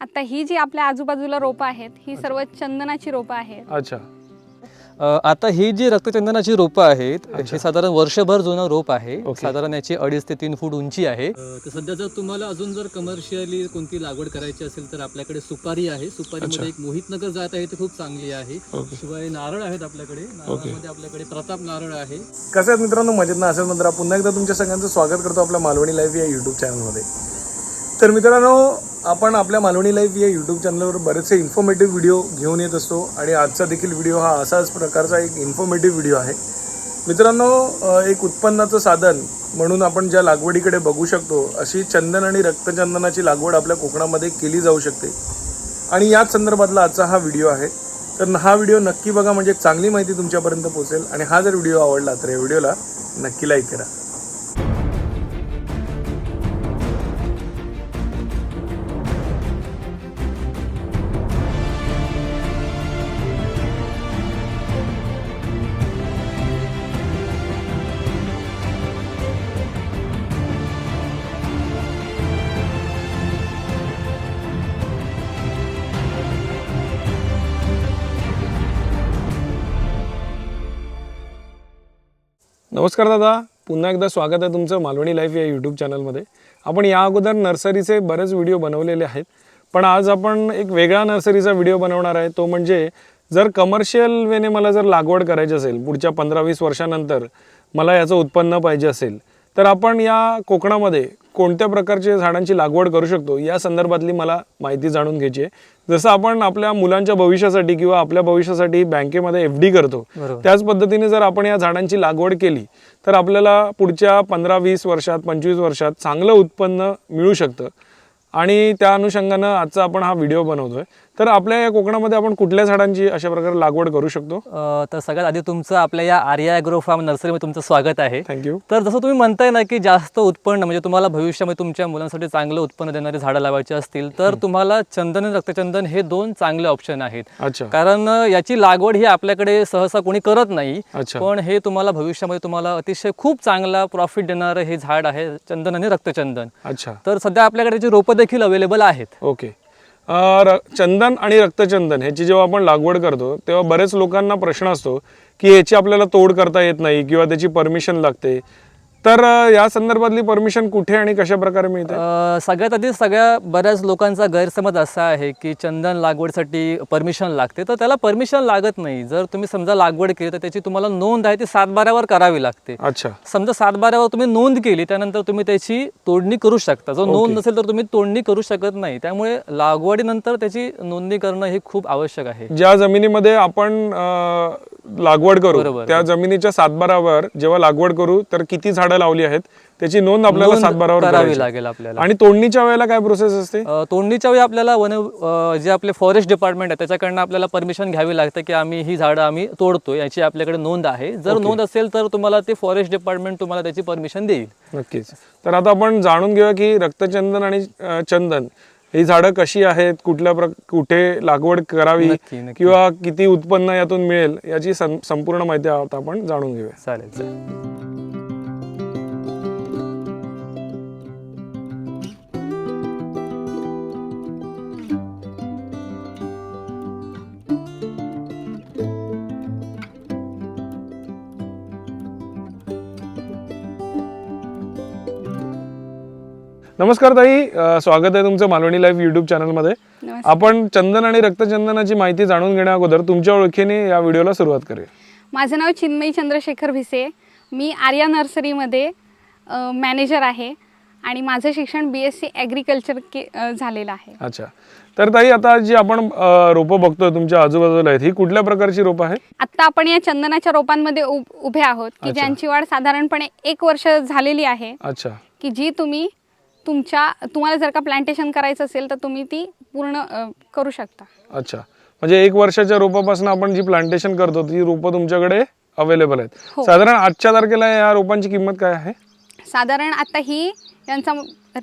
आता ही जी आपल्या आजूबाजूला रोपं आहेत ही सर्व चंदनाची रोपं आहेत. अच्छा. अ, आता ही जी रक्तचंदनाची रोपं आहेत. हे साधारण वर्षभर जुनं रोप आहे. साधारण याची अडीच ते तीन फूट उंची आहे. तर सध्या जर तुम्हाला अजून जर कमर्शियली कोणती लागवड करायची असेल तर आपल्याकडे सुपारी आहे. सुपारीमध्ये एक मोहित नगर जात आहे ती खूप चांगली आहे. शिवाय नारळ आहेत आपल्याकडे. नारळामध्ये आपल्याकडे प्रताप नारळ आहे. कसं आहेत मित्रांनो? मजेत ना? असेल नंतर पुन्हा एकदा तुमच्या सगळ्यांचं स्वागत करतो आपल्या मालवणी लाईव्ह या यूट्यूब चॅनलमध्ये तर मित्रांनो आपण आपल्या मालवणी लाईफ या यूट्यूब चॅनलवर बरेचसे इन्फॉर्मेटिव्ह व्हिडिओ घेऊन येत असतो आणि आजचा देखील व्हिडिओ हा असाच प्रकारचा एक इन्फॉर्मेटिव्ह व्हिडिओ आहे. मित्रांनो एक उत्पन्नाचं साधन म्हणून आपण ज्या लागवडीकडे बघू शकतो अशी चंदन आणि रक्तचंदनाची लागवड आपल्या कोकणामध्ये केली जाऊ शकते. आणि याच संदर्भातला आजचा हा व्हिडिओ आहे. तर हा व्हिडिओ नक्की बघा म्हणजे एक चांगली माहिती तुमच्यापर्यंत पोहोचेल. आणि हा जर व्हिडिओ आवडला तर या व्हिडिओला नक्की लाईक करा. नमस्कार दादा. पुन्हा एकदा स्वागत आहे तुमचं मालवणी लाईफ या यूट्यूब चॅनलमध्ये आपण या अगोदर नर्सरीचे बरेच व्हिडिओ बनवलेले आहेत. पण आज आपण एक वेगळा नर्सरीचा व्हिडिओ बनवणार आहे. तो म्हणजे जर कमर्शियल वेने मला जर लागवड करायची असेल पुढच्या पंधरा वीस वर्षानंतर मला याचं उत्पन्न पाहिजे असेल तर आपण या कोकणामध्ये कोणत्या प्रकारच्या झाडांची लागवड करू शकतो या संदर्भातली मला माहिती जाणून घ्यायची आहे. जसं आपण आपल्या मुलांच्या भविष्यासाठी किंवा आपल्या भविष्यासाठी बँकेमध्ये एफ डी करतो. त्याच पद्धतीने जर आपण या झाडांची लागवड केली तर आपल्याला पुढच्या पंधरा वीस वर्षात पंचवीस वर्षात चांगलं उत्पन्न मिळू शकतं. आणि त्या अनुषंगानं आजचा आपण हा व्हिडिओ बनवतोय. तर आपल्या या कोकणामध्ये आपण कुठल्या झाडांची अशा प्रकारे लागवड करू शकतो? तर सगळ्यात आधी तुमचं आपल्या या आर्या ॲग्रो फार्म नर्सरीमध्ये तुमचं स्वागत आहे. थँक्यू तर जसं तुम्ही म्हणताय ना की जास्त उत्पन्न म्हणजे तुम्हाला भविष्यामध्ये तुमच्या मुलांसाठी चांगलं उत्पन्न देणारी झाडं लावायची असतील तर तुम्हाला चंदन आणि रक्तचंदन हे दोन चांगले ऑप्शन आहेत. अच्छा. कारण याची लागवड ही आपल्याकडे सहसा कोणी करत नाही पण हे तुम्हाला भविष्यामध्ये तुम्हाला अतिशय खूप चांगला प्रॉफिट देणारं हे झाड आहे चंदन आणि रक्तचंदन. अच्छा. तर सध्या आपल्याकडे त्याची रोपं देखील अवेलेबल आहेत. ओके र चंदन आणि रक्तचंदन ह्याची जेव्हा आपण लागवड करतो तेव्हा बरेच लोकांना प्रश्न असतो की याची आपल्याला तोड करता येत नाही किंवा त्याची परमिशन लागते. तर या संदर्भातली परमिशन कुठे आणि कशा प्रकारे मिळते सगळ्यात आधी सगळ्या बऱ्याच लोकांचा गैरसमज असा आहे की चंदन लागवडसाठी परमिशन लागते. तर त्याला परमिशन लागत नाही. जर तुम्ही समजा लागवड केली तर त्याची तुम्हाला नोंद आहे ती सातबाऱ्यावर करावी लागते. अच्छा. समजा सातबाऱ्यावर तुम्ही नोंद केली त्यानंतर तुम्ही त्याची तोडणी करू शकता. जर नोंद नसेल तर तुम्ही तोडणी करू शकत नाही. त्यामुळे लागवडीनंतर त्याची नोंदणी करणं हे खूप आवश्यक आहे. ज्या जमिनीमध्ये आपण लागवड करू. त्या जमिनीच्या सातबारावर जेव्हा लागवड करू तर किती झाडं लावली आहेत. त्याची नोंद आपल्याला सातबारावर करावी. लागेल आपल्याला. आणि तोडणीच्या वेळेला काय प्रोसेस असते? तोडणीच्या वेळी आपल्याला वन जे आपले फॉरेस्ट डिपार्टमेंट आहे त्याच्याकडनं आपल्याला परमिशन घ्यावी लागते की आम्ही ही झाडं आम्ही तोडतो. याची आपल्याकडे नोंद आहे. जर नोंद असेल तर तुम्हाला ते फॉरेस्ट डिपार्टमेंट तुम्हाला त्याची परमिशन देईल. नक्कीच. तर आता आपण जाणून घेऊया की रक्तचंदन आणि चंदन ही झाडं कशी आहेत कुठल्या प्र कुठे लागवड करावी. किंवा किती उत्पन्न यातून मिळेल याची संपूर्ण माहिती आता आपण जाणून घेऊया. चालेल. नमस्कार ताई अं, स्वागत आहे तुमचं मालवणी लाईव्ह युट्यूब चॅनलमध्ये. नमस्कार. आपण चंदन आणि रक्तचंदनाची माहिती जाणून घेण्या अगोदर तुमच्या ओळखीने या व्हिडिओला सुरुवात करूया. माझं नाव चिन्मयी चंद्रशेखर भिसे. मी आर्या नर्सरीमध्ये मॅनेजर आहे आणि माझं शिक्षण बी एस सी ॲग्रिकल्चर के अ, झालेलं आहे. अच्छा. तर ताई आता जी आपण अं, रोपं बघतोय तुमच्या आजूबाजूला आहेत ही कुठल्या प्रकारची रोपं आहेत? आत्ता आपण या चंदनाच्या रोपांमध्ये उभ- उभे आहोत की अच्छा. ज्यांची वाढ साधारणपणे एक वर्ष झालेली आहे. अच्छा. की जी तुम्ही तुमच्या तुम्हाला जर का प्लांटेशन करायचं असेल तर तुम्ही ती पूर्ण करू शकता. अच्छा. म्हणजे एक वर्षाच्या रोपापासून आपण जी प्लांटेशन करतो ती रोपं तुमच्याकडे अवेलेबल आहेत. हो. साधारण आजच्या तारखेला या रोपांची किंमत काय आहे? साधारण आता ही यांचा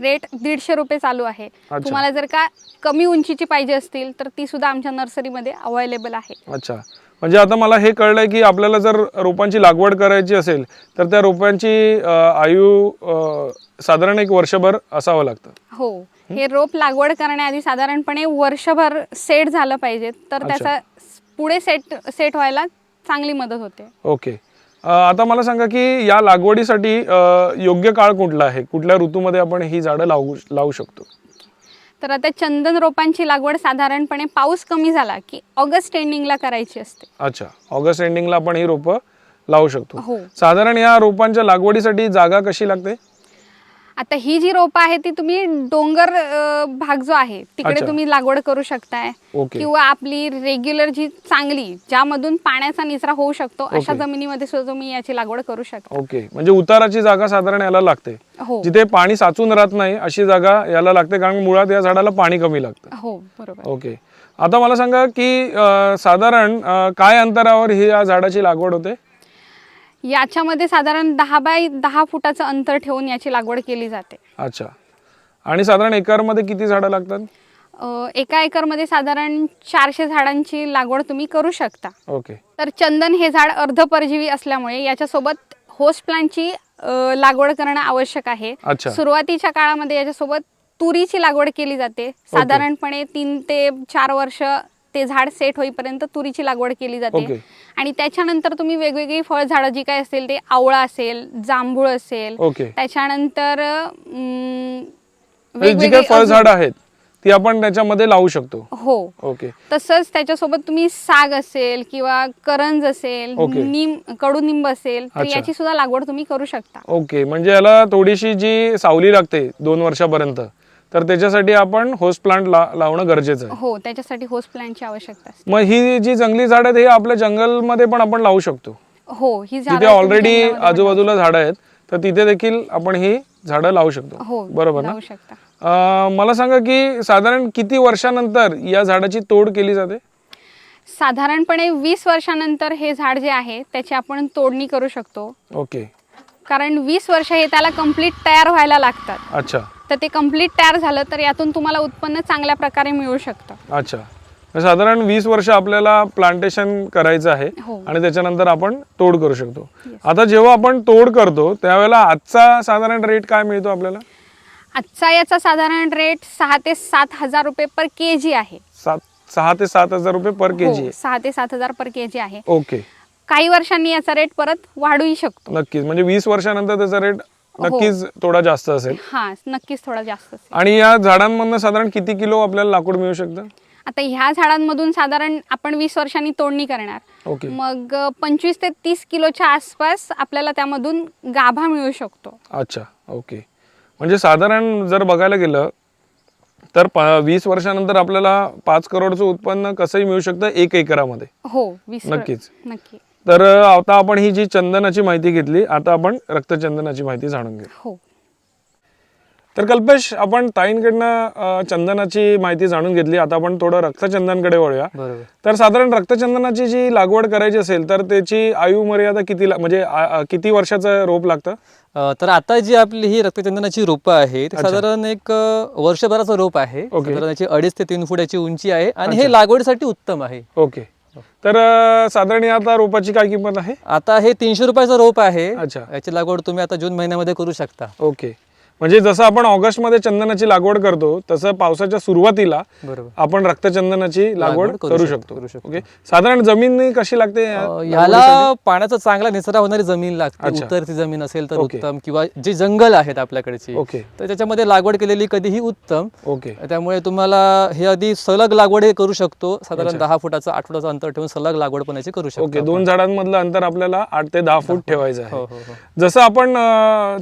रेट दीडशे रुपये चालू आहे. अच्छा. तुम्हाला जर का कमी उंचीची पाहिजे असतील तर ती सुद्धा आमच्या नर्सरीमध्ये अवेलेबल आहे. अच्छा. म्हणजे आता मला हे कळलंय की आपल्याला जर रोपांची लागवड करायची असेल तर त्या रोपांची अं, आयु अं, साधारण एक वर्षभर असावं लागतं. हो. हे? रोप लागवड करण्याआधी साधारणपणे वर्षभर सेट झालं पाहिजे तर अच्छा. त्याचा पुढे सेट सेट व्हायला चांगली मदत होते. ओके. अ, आता मला सांगा की या लागवडीसाठी अ, योग्य काळ कुठला आहे? कुठल्या ऋतूमध्ये आपण ही झाडं लावू लावू शकतो? तर आता चंदन रोपांची लागवड साधारणपणे पाऊस कमी झाला की ऑगस्ट एंडिंगला करायची असते. अच्छा ऑगस्ट एंडिंगला आपण ही रोपं लावू शकतो. हो. साधारण या रोपांच्या लागवडीसाठी जागा कशी लागते? आता ही जी रोपं आहे ती तुम्ही डोंगर अ, भाग जो आहे तिकडे अच्छा. तुम्ही लागवड करू शकताय. ओके. किंवा आपली रेग्युलर जी चांगली ज्यामधून पाण्याचा निचरा होऊ शकतो अशा ओके. जमिनीमध्ये सुद्धा तुम्ही याची लागवड करू शकता. ओके. म्हणजे उताराची जागा साधारण याला लागते. हो. जिथे पाणी साचून राहत नाही अशी जागा याला लागते कारण मुळात या झाडाला पाणी कमी लागतं. हो बरोबर. ओके. आता मला सांगा की अ, साधारण अ, काय अंतरावर ही या झाडाची लागवड होते? याच्यामध्ये साधारण दहा बाय दहा फुटाचं अंतर ठेवून याची लागवड केली जाते. अच्छा. आणि साधारण एकरमध्ये किती झाडं लागतात? अ, एका एकरमध्ये साधारण चारशे झाडांची लागवड तुम्ही करू शकता. ओके. तर चंदन हे झाड अर्धपरजीवी असल्यामुळे याच्यासोबत होस्ट प्लांटची लागवड करणं आवश्यक आहे. अच्छा. सुरुवातीच्या काळामध्ये याच्यासोबत तुरीची लागवड केली जाते. साधारणपणे तीन ते चार वर्ष ते झाड सेट होईपर्यंत तुरीची लागवड केली जाते. आणि त्याच्यानंतर तुम्ही वेगवेगळी फळझाडं जी काय असेल ते आवळा असेल जांभूळ असेल त्याच्यानंतर म्हणजे जी वेगवेगळी काही फळझाडं आहेत ती आपण त्याच्यामध्ये लावू शकतो. हो. ओके. तसंच त्याच्यासोबत तुम्ही साग असेल किंवा करंज असेल. निम कडुनिंब असेल तर. याची सुद्धा लागवड तुम्ही करू शकता. ओके. म्हणजे याला थोडीशी जी सावली लागते दोन वर्षापर्यंत तर त्याच्यासाठी आपण होस्ट प्लांट ला लावणं गरजेचं आहे. हो त्याच्यासाठी होस्ट प्लॅनची आवश्यकता असते. मग ही जी जंगली झाडं आहेत हे आपल्या जंगलमध्ये पण आपण लावू शकतो. हो ही झाडं तुम्ही ऑलरेडी जंगलामध्ये आजूबाजूला झाडं आहेत तर तिथे देखील आपण ही झाडं लावू शकतो. हो बरोबर ना? लावू शकता. अं, मला सांगा की साधारण किती वर्षानंतर या झाडाची तोड केली जाते? साधारणपणे वीस वर्षानंतर हे झाड जे आहे त्याची आपण तोडणी करू शकतो. ओके. कारण वीस वर्ष हे त्याला कंप्लीट तयार व्हायला लागतात. अच्छा. तर ते कंप्लीट तयार झालं तर यातून तुम्हाला उत्पन्न चांगल्या प्रकारे मिळू शकतं. अच्छा. साधारण वीस वर्ष आपल्याला प्लांटेशन करायचं आहे हो. आणि त्याच्यानंतर आपण तोड करू शकतो. आता जेव्हा आपण तोड करतो त्यावेळेला आजचा साधारण रेट काय मिळतो आपल्याला? आजचा याचा साधारण रेट सहा ते सात हजार रुपये पर के जी आहे. सात सहा ते सात हजार रुपये पर के जी हो, सहा ते सात हजार पर के जी आहे. ओके काही वर्षांनी याचा रेट परत वाढूही शकतो. नक्कीच. म्हणजे वीस वर्षानंतर त्याचा रेट. नक्कीच थोडा जास्त असेल. हा नक्कीच थोडा जास्त असेल. आणि या झाडांमधनं साधारण किती किलो आपल्याला लाकूड मिळू शकतं? आता ह्या झाडांमधून साधारण आपण वीस वर्षांनी तोडणी करणार. ओके. मग पंचवीस ते तीस किलोच्या आसपास आपल्याला त्यामधून गाभा मिळू शकतो. अच्छा ओके. म्हणजे साधारण जर बघायला गेलं तर वीस वर्षानंतर आपल्याला पाच करोडचं उत्पन्न कसंही मिळू शकतं एक एकरामध्ये. हो नक्कीच. नक्की. तर आता आपण ही जी चंदनाची माहिती घेतली आता आपण रक्तचंदनाची माहिती जाणून घेऊ. हो. तर कल्पेश आपण ताईंकडनं चंदनाची माहिती जाणून घेतली. आता आपण थोडं रक्तचंदनकडे वळूया. तर साधारण रक्तचंदनाची जी लागवड करायची असेल तर त्याची आयु मर्यादा किती म्हणजे किती वर्षाचं रोप लागतं? तर आता जी आपली ही रक्तचंदनाची रोपं आहे ती. साधारण एक वर्षभराचं रोप आहे. साधारण अडीच ते तीन फूट याची उंची आहे. आणि हे लागवडीसाठी उत्तम आहे. ओके. तर साधारण आता रोपाची काय किंमत आहे? आता हे तीनशे रुपयाचं रोप आहे. अच्छा. याची लागवड तुम्ही आता जून महिन्यामध्ये करू शकता. ओके. म्हणजे जसं आपण ऑगस्टमध्ये चंदनाची लागवड करतो तसं पावसाच्या सुरुवातीला आपण रक्तचंदनाची लागवड लागवड करू शकतो. ओके? साधारण जमीन कशी लागते या अ, लागवडीसाठी? ह्याला पाण्याचा चांगला निचरा होणारी जमीन लागते. उतरती जमीन असेल तर. उत्तम किंवा जे जंगल आहेत आपल्याकडची ओके. तर त्याच्यामध्ये लागवड केलेली कधीही उत्तम. ओके. त्यामुळे तुम्हाला हे आधी सलग लागवड हे करू शकतो. साधारण दहा फुटाचं आठ फुटाचं अंतर ठेवून सलग लागवड पण याची करू शकतो ओके. दोन झाडांमधलं अंतर आपल्याला आठ ते दहा फूट ठेवायचं हो आहे. हो हो जसं आपण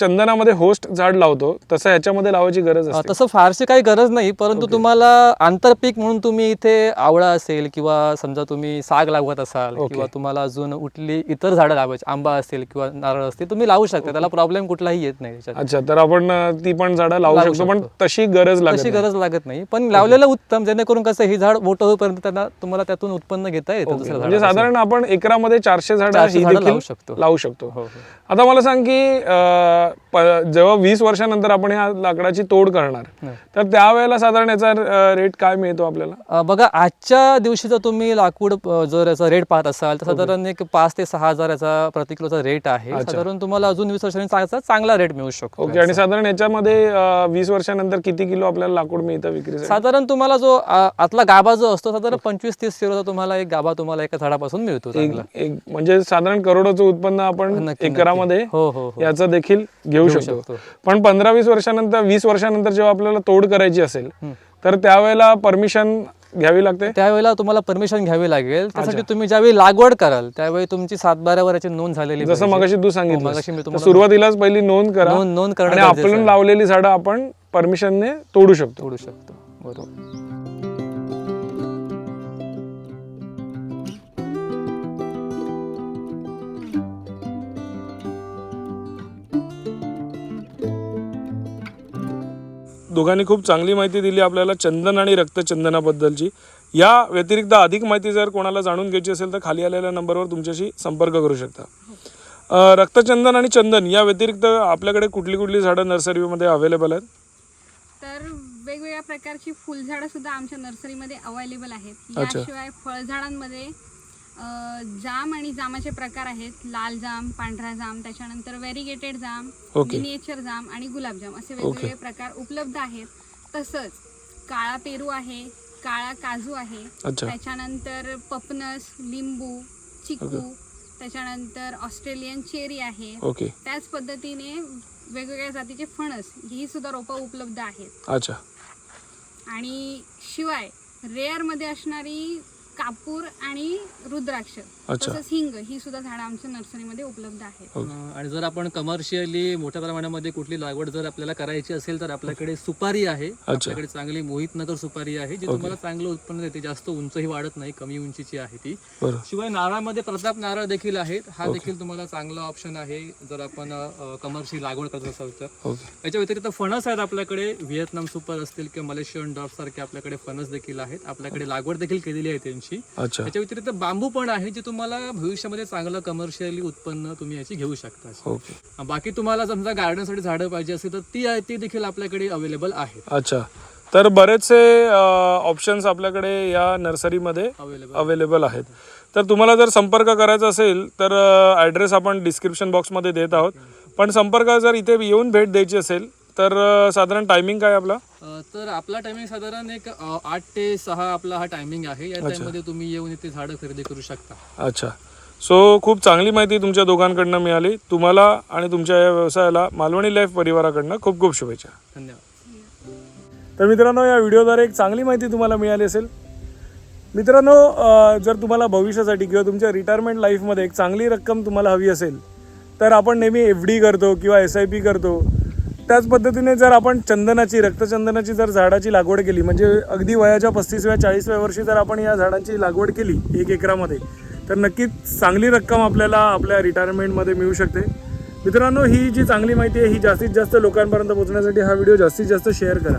चंदनामध्ये होस्ट झाड लावतो तसं ह्याच्यामध्ये लावायची गरज असते तसं फारशी काही गरज नाही परंतु तुम्हाला आंतरपीक म्हणून तुम्ही इथे आवळा असेल किंवा समजा तुम्ही साग लावत असाल. किंवा तुम्हाला अजून उठली इतर झाडं लावायची आंबा असेल किंवा नारळ असतील तुम्ही लावू शकता त्याला प्रॉब्लेम कुठलाही येत नाही. अच्छा तर आपण ती पण झाडं लावू शकतो पण शकतो. तशी गरज तशी. गरज लागत नाही पण लावलेलं उत्तम जेणेकरून कसं ही झाड मोठं होईपर्यंत त्यांना तुम्हाला त्यातून उत्पन्न घेता येतं म्हणजे. साधारण आपण एकरामध्ये चारशे झाडं 400 झाडं देखील लावू शकतो. लावू शकतो हो, हो. आता मला सांग की जेव्हा वीस वर्षानंतर वर्षानंतर आपण ह्या लाकडाची तोड करणार. तर त्यावेळेला साधारण याचा रेट काय मिळतो आपल्याला? बघा आजच्या दिवशी जर तुम्ही लाकूड जर याचा रेट पाहत असाल तर साधारण एक पाच ते सहा हजार याचा प्रति किलोचा रेट आहे साधारण तुम्हाला अजून वीस वर्षांनी चांगला रेट मिळू शकतो ओके आणि साधारण याच्यामध्ये वीस वर्षानंतर किती किलो आपल्याला लाकूड मिळतं विक्रीसाठी? साधारण तुम्हाला जो आतला गाभा जो असतो साधारण पंचवीस तीस किलोचा तुम्हाला एक गाभा तुम्हाला एका झाडापासून मिळतो म्हणजे साधारण करोडोचं उत्पन्न आपण. एकरामध्ये हो हो हो. याचं देखील घेऊ शकतो. शकतो. पण पंधरा वीस वर्षानंतर वीस वर्षानंतर जेव्हा आपल्याला तोड करायची असेल तर त्यावेळेला परमिशन घ्यावी लागते? त्यावेळेला तुम्हाला परमिशन घ्यावी लागेल. त्यासाठी तुम्ही ज्यावेळी लागवड कराल त्यावेळी तुमची सात बारा वराची नोंद झालेली जसं. मगाशी तू हो, सांगितलं सुरुवातीलाच पहिली नोंद करा. नोंद- गरजेचं आपण. लावलेली झाडं आपण परमिशनने तोडू शकतो. तोडू शकतो. बरोबर. दोघांनी खूप चांगली माहिती दिली आपल्याला चंदन आणि रक्तचंदनाबद्दलची. या व्यतिरिक्त अधिक माहिती जर कोणाला जाणून घ्यायची असेल तर खाली आलेल्या नंबरवर तुमच्याशी संपर्क करू शकता. रक्तचंदन आणि चंदन या व्यतिरिक्त आपल्याकडे कुठली कुठली झाडं नर्सरीमध्ये अवेलेबल आहेत? तर वेगवेगळ्या प्रकारची फुलझाडं सुद्धा आमच्या नर्सरीमध्ये अवेलेबल आहेत. याशिवाय फळझाडांमध्ये जाम आणि जामाचे प्रकार आहेत. लाल जाम पांढरा जाम त्याच्यानंतर व्हेरिगेटेड जाम ओके. मिनिएचर जाम आणि गुलाबजाम असे वेगवेगळे प्रकार उपलब्ध आहेत. तसंच काळा पेरू आहे काळा काजू आहे. अच्छा. त्याच्यानंतर पपनस लिंबू चिकू त्याच्यानंतर ऑस्ट्रेलियन चेरी आहे. ओके. त्याच पद्धतीने वेगवेगळ्या जातीचे फणस ही सुद्धा रोपं उपलब्ध आहेत. अच्छा. आणि शिवाय रेअरमध्ये असणारी कापूर आणि रुद्राक्ष अच्छा. तसंच हिंग ही सुद्धा झाडं आमच्या नर्सरीमध्ये उपलब्ध आहेत. आणि जर आपण कमर्शियली मोठ्या प्रमाणामध्ये कुठली लागवड जर आपल्याला करायची असेल तर आपल्याकडे सुपारी आहे. आपल्याकडे चांगली मोहित नगर सुपारी आहे. जी तुम्हाला चांगलं उत्पन्न देते. जास्त उंचही वाढत नाही कमी उंचीची आहे ती. बरं. शिवाय नारळामध्ये प्रताप नारळ देखील आहेत. हा देखील तुम्हाला चांगला ऑप्शन आहे जर आपण कमर्शियल लागवड करत असाल तर. ओके. याच्या व्यतिरिक्त फणस आहेत आपल्याकडे. व्हिएतनाम सुपर असतील किंवा मलेशियन डॉफ सारखे आपल्याकडे फणस देखील आहेत. आपल्याकडे लागवड देखील केलेली आहे त्यांची. अच्छा. याच्या व्यतिरिक्त बांबू पण आहे जे तुम्हाला भविष्यामध्ये चांगलं कमर्शियली उत्पन्न तुम्ही याची घेऊ शकता. ओके. बाकी तुम्हाला समजा गार्डनसाठी झाडं पाहिजे असेल तर ती आहे ती देखील आपल्याकडे अवेलेबल आहेत. अच्छा. तर बरेचसे ऑप्शन्स आपल्याकडे या नर्सरीमध्ये अवेलेबल अवेलेबल आहेत. तर तुम्हाला जर संपर्क करायचा असेल तर ॲड्रेस आपण डिस्क्रिप्शन बॉक्समध्ये देत आहोत. पण संपर्क जर इथे येऊन भेट द्यायची असेल तर साधारण टायमिंग काय आपला? तर आपला टायमिंग साधारण एक अ, आठ ते सहा आपला हा टायमिंग आहे. या तुम्ही येऊन इथे झाडं खरेदी करू शकता. अच्छा. सो खूप चांगली माहिती तुमच्या दोघांकडनं मिळाली. तुम्हाला आणि तुमच्या या व्यवसायाला मालवणी लाईफ परिवाराकडनं खूप खूप शुभेच्छा. धन्यवाद. तर मित्रांनो या व्हिडिओद्वारे एक चांगली माहिती तुम्हाला मिळाली असेल. मित्रांनो अ, जर तुम्हाला भविष्यासाठी किंवा तुमच्या रिटायरमेंट लाईफमध्ये एक चांगली रक्कम तुम्हाला हवी असेल तर आपण नेहमी एफ डी करतो किंवा एस आय पी करतो. त्याच पद्धतीने जर आपण चंदनाची रक्तचंदनाची जर झाडाची लागवड केली म्हणजे अगदी वयाच्या पस्तीसव्या चाळीसव्या वर्षी जर आपण या झाडांची लागवड केली एक एकरामध्ये तर नक्कीच चांगली रक्कम आपल्याला आपल्या रिटायरमेंटमध्ये मिळू शकते. मित्रांनो ही जी चांगली माहिती आहे ही जास्तीत जास्त लोकांपर्यंत पोहोचण्यासाठी हा व्हिडिओ जास्तीत जास्त शेअर करा.